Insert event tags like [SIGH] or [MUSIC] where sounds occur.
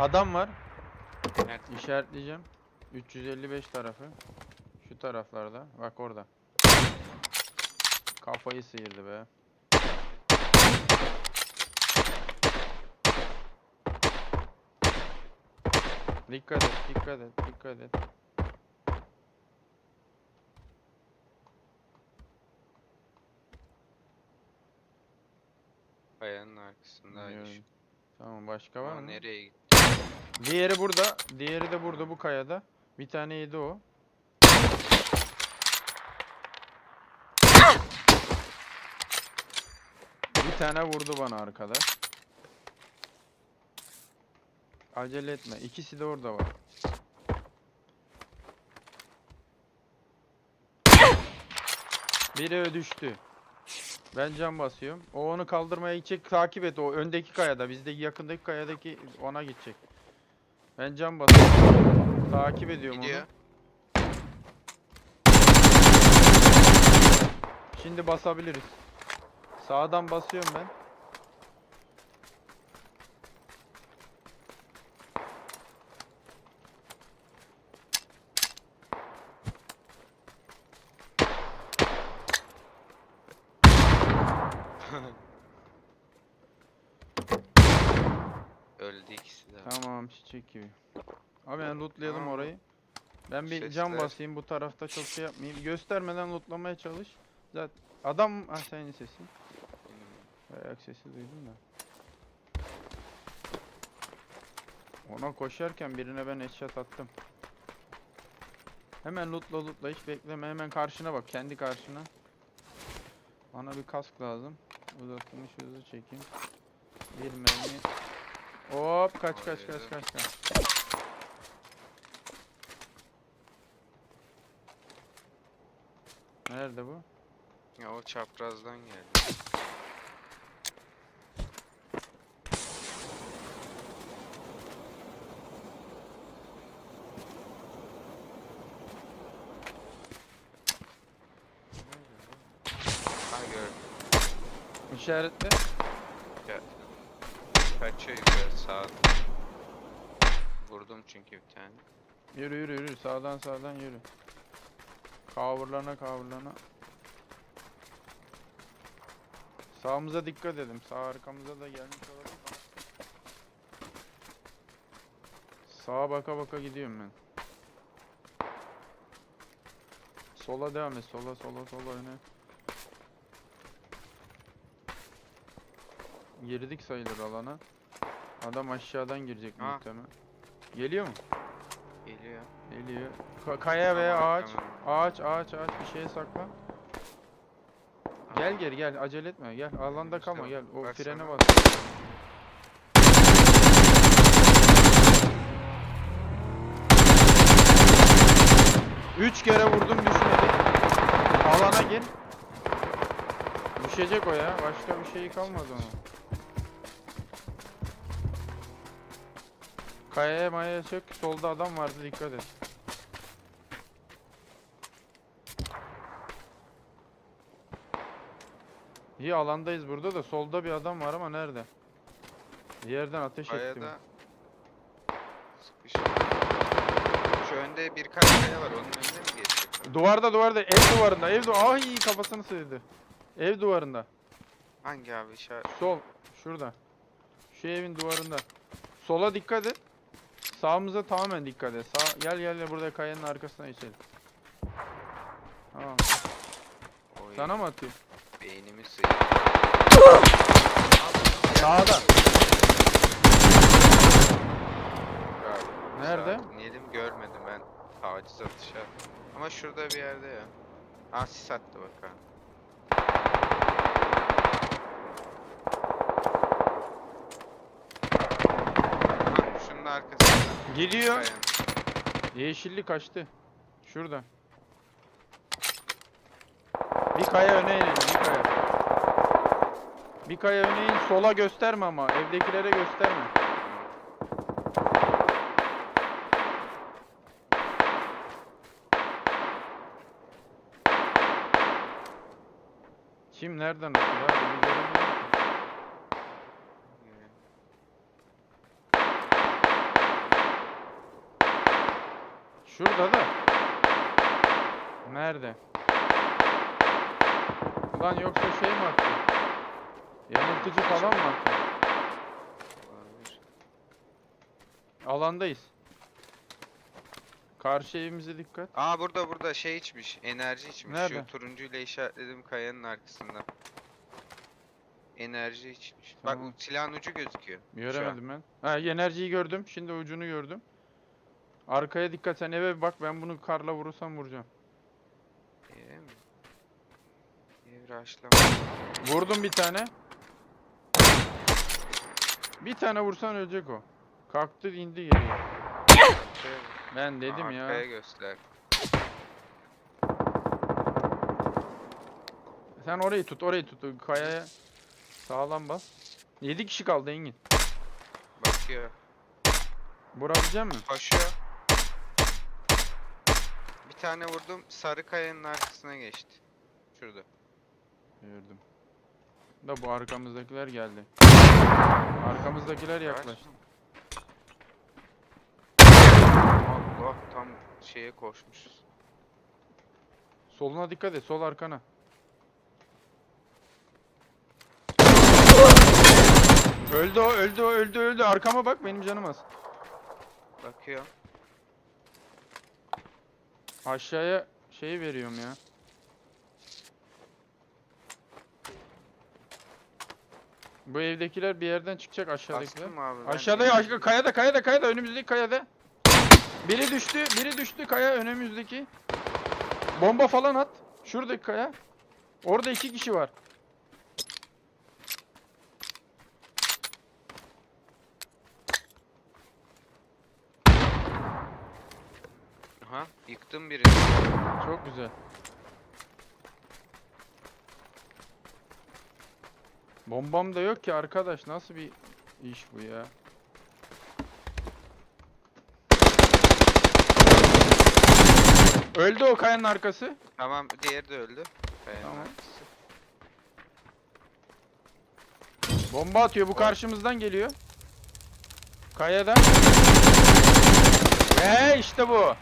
Adam var. Nerede? İşaretleyeceğim. 355 tarafı. Şu taraflarda. Bak orada. Kafayı sıyırdı be. Dikkat et, dikkat et, dikkat et. Kayanın. Biliyorum. Tamam başka var mı? nereye gitti? Diğeri burada. Diğeri de burada bu kayada. Bir tane yedi o. Bir tane vurdu bana arkadaş. Acele etme. İkisi de orada var. Biri düştü. Ben cam basıyorum. O onu kaldırmaya gidecek. Takip et o öndeki kayada. Bizdeki yakındaki kayadaki ona gidecek. Ben cam basıyorum. Takip ediyorum Gidiyor. onu. Şimdi basabiliriz. Sağdan basıyorum ben. [LAUGHS] Öldü ikisi de. Tamam çiçek gibi. Abi ben lootlayalım Tamam. orayı. Ben bir cam Sesler. basayım bu tarafta çok şey yapmayayım. Göstermeden lootlamaya çalış. Zaten adam ha senin sesin. Ayak sesi duydum da. Ona koşarken birine ben headshot attım. Hemen lootla lootla hiç bekleme hemen karşına bak kendi karşına. Bana bir kask lazım. Uzatılmış hızlı çekeyim. Bir mermi. Hop kaç kaç kaç kaç kaç. Nerede bu? Ya o çaprazdan geldi. Ha gördüm. İşaretle. Gel. Kaçıyor yukarı sağa. Vurdum çünkü bir tane. Yürü yürü yürü sağdan sağdan yürü. Kavurlana kavurlana. Sağımıza dikkat edin. Sağ arkamıza da gelmiş olabilir. Sağa baka baka gidiyorum ben. Sola devam et. Sola sola sola öne. Girdik sayılır alana. Adam aşağıdan girecek Ha. muhtemelen. Geliyor mu? Geliyor. Geliyor. Ka- kaya veya Tamam, ağaç. tamam. Ağaç, ağaç, ağaç bir şeye sakla. Gel Aha. geri gel. Acele etme. Gel. Alanda Önümüzde kalma. Gel. O frene bas. Üç kere vurdum düşmedi. Alana gir. Düşecek o ya. Başka bir şey kalmadı onun. Kayaya mayaya çök. Solda adam vardı dikkat et. İyi alandayız burada da solda bir adam var ama nerede? Bir yerden ateş etti. bu. Kayada sıkışık. Şu önde birkaç kaya var. Onun önüne mi geçecek? Duvarda duvarda ev duvarında ev duvarında. Ay kafasını sıyırdı. Ev duvarında. Hangi abi işaret? Sol. Şurada. Şu evin duvarında. Sola dikkat et. Sağımıza tamamen dikkat et. Sağ gel gel gel burada kayanın arkasına geçelim. Tamam. Oy, Sana mı atayım? Beynimi sıyırdı. Sağda. Nerede? Dinleyelim görmedim ben. Taciz atışa. Ama şurada bir yerde ya. Aa sis attı bak ha. Ha, şunun arkasında. Geliyor. Yeşilli kaçtı. Şurada. Bir kaya öne inelim, bir kaya. Bir kaya öne in, sola gösterme ama. Evdekilere gösterme. Kim nereden atıyor abi? Bir göremiyorum ki. Şurada da. Nerede? Ulan yoksa şey mi attı? Yanıltıcı falan mı attı? Alandayız. Karşı evimize dikkat. Aa burada burada şey içmiş. Enerji içmiş. Nerede? Şu turuncuyla işaretlediğim kayanın arkasında. Enerji içmiş. Bak Tamam. silahın ucu gözüküyor. Göremedim ben. Ha enerjiyi gördüm. Şimdi ucunu gördüm. Arkaya dikkat sen eve bir bak ben bunu karla vurursam vuracağım. Eve mi? Ev rushlama. Vurdum bir tane. Bir tane vursan ölecek o. Kalktı indi geriye. Arkaya bak. Ben dedim Aa, ya. Arkaya göster. Sen orayı tut, orayı tut. Kayaya sağlam bas. 7 kişi kaldı Engin. Bakıyor. Vurabilecek misin? Koşuyor. Tane vurdum. Sarı kayanın arkasına geçti. Şurada. Gördüm. Da bu arkamızdakiler geldi. Arkamızdakiler yaklaştı. Allah tam şeye koşmuşuz. Soluna dikkat et, sol arkana. Öldü o, öldü o, öldü öldü. Arkama bak benim canım az. Bakıyor. Aşağıya şey veriyorum ya. Bu evdekiler bir yerden çıkacak aşağıdakiler. Bastım abi. Aşağıda aşağı kayada kayada kayada önümüzdeki kayada. Biri düştü, biri düştü kaya önümüzdeki. Bomba falan at. Şuradaki kaya. Orada iki kişi var. Aha yıktım birini. Çok güzel. Bombam da yok ki arkadaş. Nasıl bir iş bu ya? Öldü o kayanın arkası. Tamam diğeri de öldü. Kayanın Tamam. arkası. Bomba atıyor. Bu karşımızdan geliyor. Kayadan. Ve işte bu.